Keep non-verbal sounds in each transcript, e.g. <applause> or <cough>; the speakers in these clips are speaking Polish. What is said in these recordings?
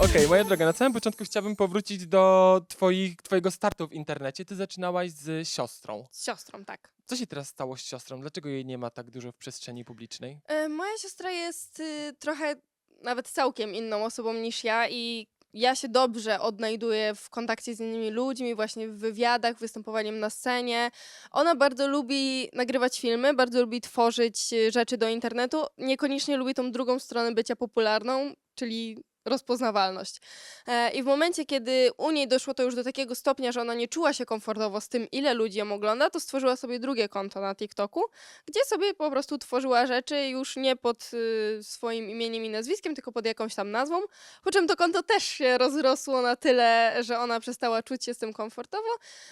Okej, moja droga, na samym początku chciałbym powrócić do twoich, twojego startu w internecie. Ty zaczynałaś z siostrą. Z siostrą, tak. Co się teraz stało z siostrą? Dlaczego jej nie ma tak dużo w przestrzeni publicznej? E, Moja siostra jest y, trochę, nawet całkiem inną osobą niż ja i ja się dobrze odnajduję w kontakcie z innymi ludźmi, właśnie w wywiadach, występowaniem na scenie. Ona bardzo lubi nagrywać filmy, bardzo lubi tworzyć y, rzeczy do internetu. Niekoniecznie lubi tą drugą stronę bycia popularną, czyli rozpoznawalność. E, I w momencie, kiedy u niej doszło to już do takiego stopnia, że ona nie czuła się komfortowo z tym, ile ludzi ją ogląda, to stworzyła sobie drugie konto na TikToku, gdzie sobie po prostu tworzyła rzeczy już nie pod y, swoim imieniem i nazwiskiem, tylko pod jakąś tam nazwą. Po czym to konto też się rozrosło na tyle, że ona przestała czuć się z tym komfortowo.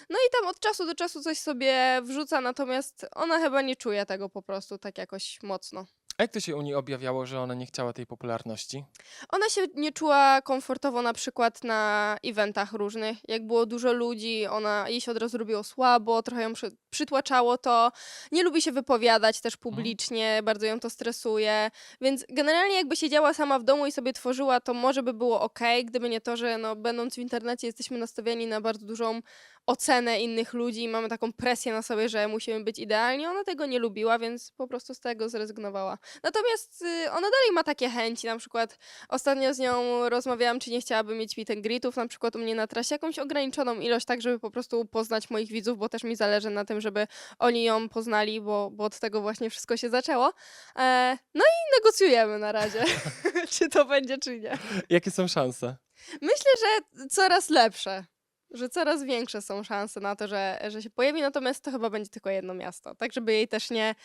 No i tam od czasu do czasu coś sobie wrzuca, natomiast ona chyba nie czuje tego po prostu tak jakoś mocno. A jak to się u niej objawiało, że ona nie chciała tej popularności? Ona się nie czuła komfortowo na przykład na eventach różnych. Jak było dużo ludzi, ona jej się od razu robiło słabo, trochę ją przy, przytłaczało to. Nie lubi się wypowiadać też publicznie, bardzo ją to stresuje. Więc generalnie jakby siedziała sama w domu i sobie tworzyła, to może by było ok, gdyby nie to, że no, będąc w internecie jesteśmy nastawieni na bardzo dużą ocenę innych ludzi i mamy taką presję na sobie, że musimy być idealni. Ona tego nie lubiła, więc po prostu z tego zrezygnowała. Natomiast y, ona dalej ma takie chęci, na przykład ostatnio z nią rozmawiałam, czy nie chciałaby mieć meet and greetów, na przykład u mnie na trasie, jakąś ograniczoną ilość, tak żeby po prostu poznać moich widzów, bo też mi zależy na tym, żeby oni ją poznali, bo, bo od tego właśnie wszystko się zaczęło. E, no i negocjujemy na razie, <laughs> czy to będzie, czy nie. Jakie są szanse? Myślę, że coraz lepsze. Że coraz większe są szanse na to, że, że się pojawi, natomiast to chyba będzie tylko jedno miasto. Tak, żeby jej też nie,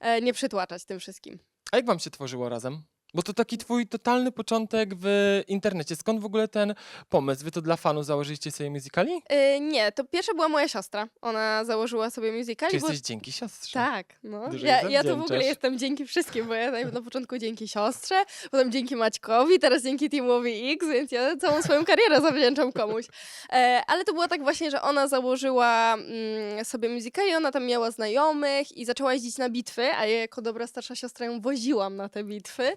e, nie przytłaczać tym wszystkim. A jak wam się tworzyło razem? Bo to taki twój totalny początek w internecie. Skąd w ogóle ten pomysł? Wy to dla fanów założyliście sobie musicali? E, nie, to pierwsza była moja siostra. Ona założyła sobie Czy musicali. bo- jesteś dzięki siostrze? Tak, no. Dużo Ja, ja to w ogóle jestem dzięki wszystkim, bo ja najpierw na początku dzięki siostrze, potem dzięki Maćkowi, teraz dzięki Teamowi X, więc ja całą swoją karierę zawdzięczam komuś. E, ale to było tak właśnie, że ona założyła mm, sobie musicali, ona tam miała znajomych i zaczęła jeździć na bitwy, a ja jako dobra starsza siostra ją woziłam na te bitwy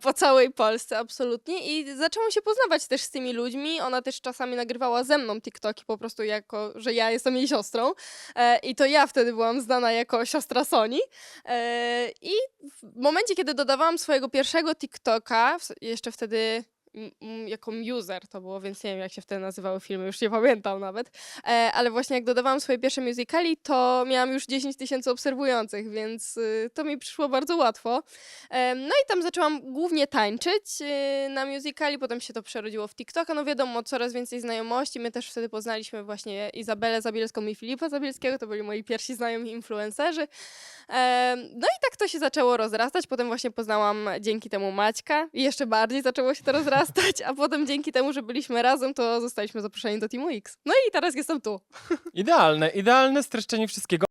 po całej Polsce absolutnie i zaczęłam się poznawać też z tymi ludźmi. Ona też czasami nagrywała ze mną TikToki po prostu jako, że ja jestem jej siostrą. E, I to ja wtedy byłam znana jako siostra Soni. E, I w momencie, kiedy dodawałam swojego pierwszego TikToka, jeszcze wtedy jako user to było, więc nie wiem, jak się wtedy nazywały filmy, już nie pamiętam nawet. E, ale właśnie jak dodawałam swoje pierwsze musicali, to miałam już 10 tysięcy obserwujących, więc y, to mi przyszło bardzo łatwo. E, no i tam zaczęłam głównie tańczyć y, na musicali, potem się to przerodziło w TikToka. No wiadomo, coraz więcej znajomości. My też wtedy poznaliśmy właśnie Izabelę Zabielską i Filipa Zabielskiego. To byli moi pierwsi znajomi influencerzy. E, no i tak to się zaczęło rozrastać. Potem właśnie poznałam dzięki temu Maćka i jeszcze bardziej zaczęło się to rozrastać. A potem dzięki temu, że byliśmy razem, to zostaliśmy zaproszeni do Teamu X. No i teraz jestem tu. Idealne, idealne streszczenie wszystkiego.